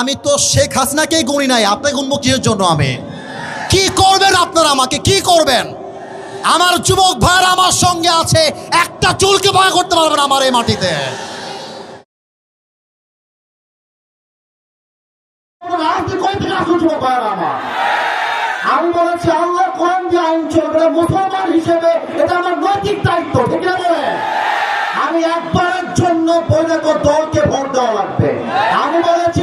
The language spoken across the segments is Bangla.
আমি তো শেখ হাসিনাকেই গুনি নাই, আপনাকে গুনবো কিসের জন্য আমি? কি করবেন আপনারা আমাকে? কি করবেন? আমার যুবক ভাইয়ের আমার সঙ্গে আছে, একটা চুলকে ভয় করতে পারবেন আমার এই মাটিতে? আমি বলেছি হিসেবে, এটা আমার আমি একবারের জন্য আমি বলেছি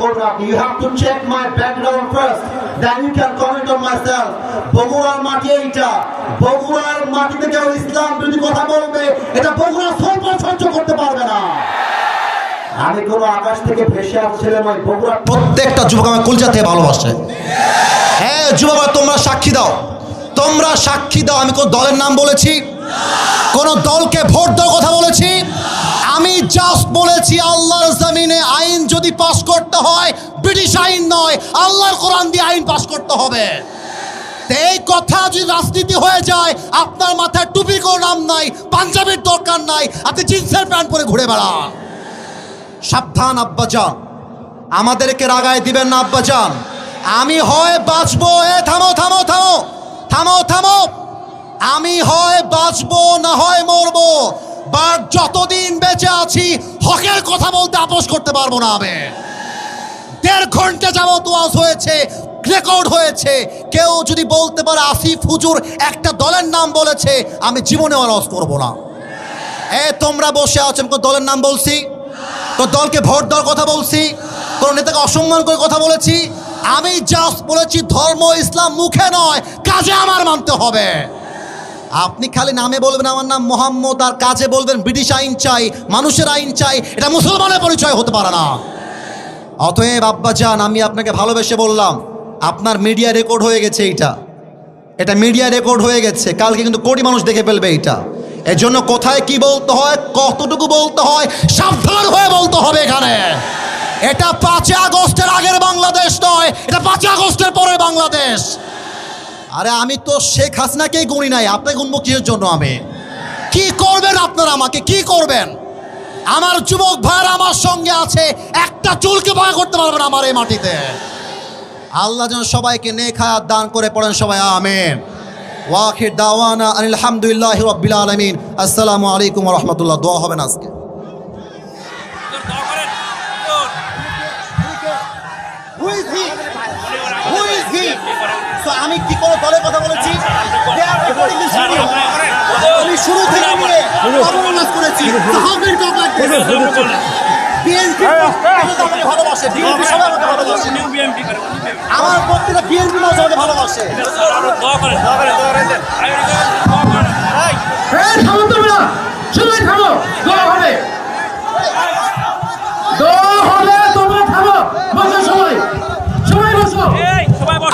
করুন আপনি you have to check my background first then you can comment on my self বগুড়ার মাটি এইটা। বগুড়ার মাটিতে কেউ ইসলাম বিরোধী কথা বলবে, এটা বগুড়া সর্ব সহ্য করতে পারবে না। আমি কোনো আকাশ থেকে ভেসে আসছিলাম ওই বগুড়া প্রত্যেকটা যুবক আমার কুলজা থেকে ভালোবাসে। হ্যাঁ যুবক তোমরা সাক্ষী দাও। তোমরা সাক্ষী দাও, আমি কোন দলের নাম বলেছি? কোন দলকে ভোট দেওয়ার কথা বলেছি? আমি জাস্ট বলেছি, আল্লাহর জমিনে আইন যদি পাশ করতে হয়, ব্রিটিশ আইন নয়, আল্লাহর কোরআন দিয়ে আইন পাশ করতে হবে। এই কথা যদি রাজনীতি হয়ে যায়, আপনার মাথায় টুপি কোনো নাম নাই, পাঞ্জাবির দরকার নাই, আপনি জিন্সের প্যান্ট পরে ঘুরে বেড়ান। সাবধান, আব্বাজান। আমাদেরকে রাগায় দিবেন না, আব্বাজান। আমি হয় বাঁচবো, এ থামো থামো থামো। থামো থামো। আমি হয় বাঁচবো, না হয় মরবো। বাট যতদিন বেঁচে আছি, হকের কথা বলতে আপোষ করতে পারব না আমি। দেড় ঘণ্টা যাবত ওয়াজ হয়েছে রেকর্ড হয়েছে। কেউ যদি বলতে পারে আসিফ হুজুর একটা দলের নাম বলেছে, আমি জীবনে ওয়াজ করব না। এ, তোমরা বসে আছো, আমি দলের নাম বলছি? কোন দলকে ভোট দেওয়ার কথা বলছি? কোন নেতাকে অসম্মান করে কথা বলেছি? আমি জাস্ট বলেছি ধর্ম ইসলাম মুখে নয়, কাজে আমার মানতে হবে। আপনি খালি নামে বলবেন, আমার নাম মোহাম্মদ, আর কাজে বলবেন, ব্রিটিশ আইন চাই, মানুষের আইন চাই, এটা মুসলমানের পরিচয় হতে পারে না। অতএব আব্বাজান আমি আপনাকে ভালোবেসে বললাম, আপনার মিডিয়া রেকর্ড হয়ে গেছে এইটা। এটা মিডিয়া রেকর্ড হয়ে গেছে, কালকে কিন্তু কোটি মানুষ দেখে ফেলবে এইটা। এর জন্য কোথায় কি বলতে হয়, কতটুকু বলতে হয়, সাবধান হয়ে বলতে হবে এখানে। এটা পাঁচই আগস্টের আগের বাংলাদেশ নয়, এটা পাঁচই আগস্টের পরে বাংলাদেশ। আরে আমি তো শেখ হাসিনাকেই গুনি নাই আপনাকে গুনবো কিসের জন্য আমি? কি করবেন আপনারা আমাকে? কি করবেন? আমার যুবক ভাইয়ের আমার সঙ্গে আছে একটা চুলকে ভয় করতে পারবেন আমার এই মাটিতে। আল্লাহ যেন সবাইকে নেখায়াত দান করে পড়েন সবাই আমেন। ওয়াখির দাওয়ানা আলহামদুলিল্লাহ রব্বিল আলমিন। আসসালামু আলাইকুম রহমতুল্লাহ। দোয়া হবেন আজকে। দোয়া আমি কি কোনো দলের কথা বলেছি? আমি শুরু থেকে নিয়ে অবমাননা করেছি। বিএনপি আমাকে ভালোবাসে। বিএনপি সবাই আমাকে ভালোবাসে। আমার প্রত্যেকটা বিএনপি মানুষ আমাকে ভালোবাসে। দোয়া করেন দোয়া করেন দোয়া করেন দোয়া করেন এই। থামো তোমরা। সবাই দোয়া হবে। দোয়া হবে তোমরা থামো। বসো সবাই। সবাই বসো।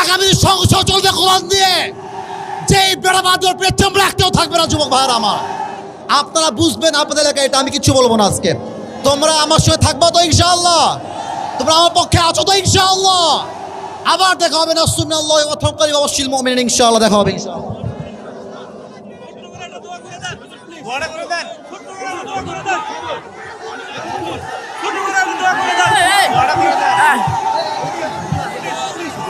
আগামী সংসদ চলবে কোরআন দিয়ে। যে বেড়াবাদর পেট্রম রাখতেও থাকবে না, যুবক ভাইয়ের আমার। আপনারা বুঝবেন আপনাদের এলাকায় এটা আমি কিছু বলব না আজকে। তোমরা আমার সঙ্গে থাকব তো ইনশাআল্লাহ। তোমরা আমার পক্ষে আছো তো ইনশাআল্লাহ। আবার দেখা হবে না শুনে আল্লাহ প্রথম করি অবশ্যই মোমেন ইনশাআল্লাহ, দেখা হবে ইনশাআল্লাহ।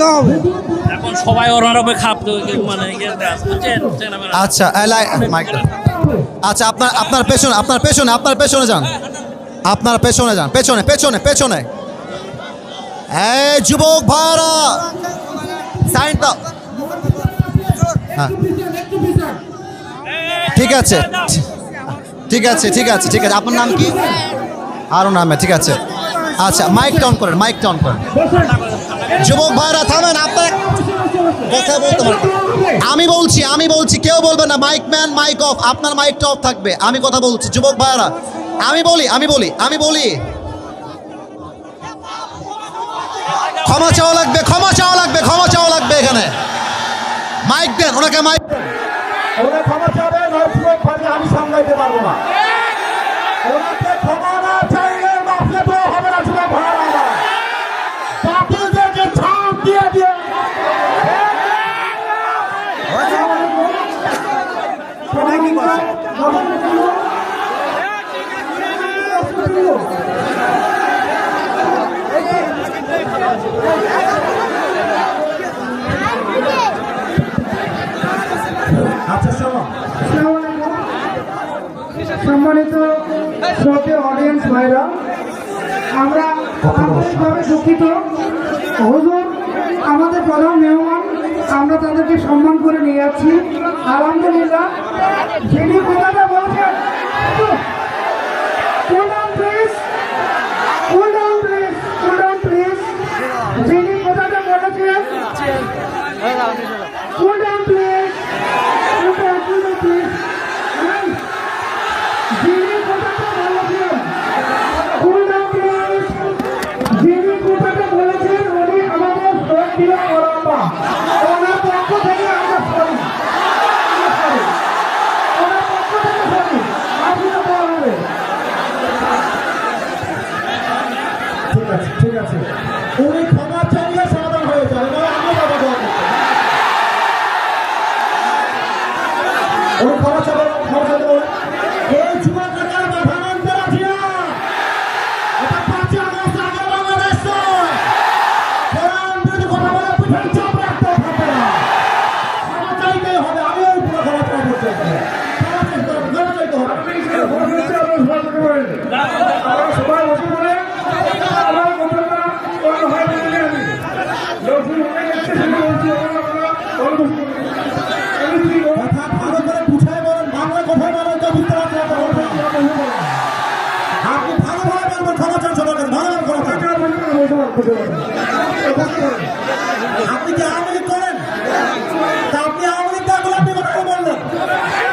হবে হবে। এখন সবাই ওনার উপরে মানে ইয়ে। আচ্ছা আচ্ছা আপনার আপনার পেছনে আপনার পেছনে আপনার পেছনে যান। আপনার পেছনে যান। পেছনে পেছনে পেছনে। এই যুবক ভাইরা সাইন দাও। হ্যাঁ। ঠিক আছে। ঠিক আছে ঠিক আছে ঠিক আছে। আপনার নাম কি? আরও নামে ঠিক আছে। আচ্ছা মাইক টন করেন মাইক টন করেন। যুবক ভাইরা, থামেন আপনার কথা বলতে পারেন আমি বলছি আমি বলছি, কেউ বলবে না মাইক ম্যান মাইক অফ আপনার মাইকটা অফ থাকবে। আমি কথা বলছি, যুবক ভাইরা, আমি বলি আমি বলি আমি বলি। ক্ষমা চাওয়া লাগবে, ক্ষমা চাওয়া লাগবে, ক্ষমা চাওয়া লাগবে এখানে। মাইক দেন, ওনাকে মাইক ক্ষমা চাবে নয় আমি সামলাইতে পারব না ওনাকে ক্ষমা না চাইলে বাপকে তো হবে না যুবক ভাইরা আমার বাপুদেরকে ছাপ দিয়ে দিয়ে সবাই কি করছে আচ্ছা শোনো সম্মানিত শ্রোতে অডিয়েন্স ভাইরা আমরা আন্তরিকভাবে দুঃখিত। হুজুর আমাদের প্রধান মেহমান আমরা তাদেরকে সম্মান করে নিয়ে যাচ্ছি। আলহামদুলিল্লাহ। যিনি কথাটা বলছেন Cool down, please. Cool down, please. Cool down, please. যিনি কথাটা বলেছেন Cool down, please. Cool down, cool down, please. Hey. যিনি কথাটা বলেছেন Cool down, please. যিনি কথাটা বলেছেন উনি আমাদের শ্রদ্ধেয় ওরাপা ওনার পক্ষ থেকে আমরা সরি ওনার পক্ষ থেকে সরি আপনারা দেওয়া হবে ঠিক আছে ঠিক আছে উনি ক্ষমা চাইলে সমাধান হয়ে যাবে না আমি বাবা দোয়া করতে ক্ষমা চাবে ক্ষমা চাইতে বলে এই যুবকরা মাথা মানতে রাজি না এটা পাঁচই আগস্ট আগে বাংলাদেশ নয় কোরআন বিরোধী কথা বলে পিঠের চাপ রাখতে থাকবে না ক্ষমা চাইতেই হবে আমিও পুরো ক্ষমা চাই করতে হবে ক্ষমা চাইতে হবে ক্ষমা চাইতে হবে সবাই বসে পড়ে আমার কথাটা বলা হয় না জানি আমি লোকজন অনেক এসে শুনে বলছি আমরা অল্প আমি কি কথা ভালো করে বুঝাই বলেন বাংলা কথায় বলেন তো বুঝতে পারছি না তখন থেকে আমরা বলব না। আপনি ভালোভাবে বলবেন ক্ষমা চান সবার কাছে ভালোভাবে ক্ষমা চান আপনি কি আওয়ামী লীগ করেন তা আপনি আওয়ামী লীগ দেখলে আপনি কথা বললেন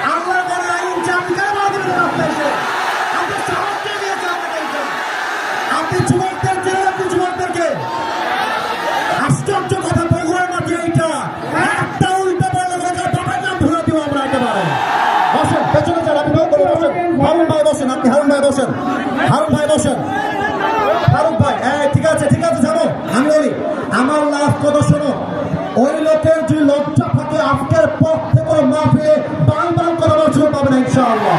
আল্লাহ করে আইন যে আপনি কেন বলা দেবেন রাস্তায় এসে আপনি সাহসকে দিয়েছে আপনাকে এইটা। আপনি যুবকদের জেলে আপনি যুবকদেরকে আশ্চর্য কথা, বগুড়ার মাটি এইটা। একটা উল্টো বললে বলে বাবার নাম ধরে আপনি করে বসেন আপনি, হারুন ভাই বসেন। হারুন ভাই ভাই হ্যাঁ ঠিক আছে ঠিক আছে, জানো, আমি আমার লাভ কথা শোনো। ওই লোকের যদি লজ্জা থাকে, আজকের পর থেকে মাহফিলে বাল করাবার সুযোগ পাবে না, ইনশাআল্লাহ।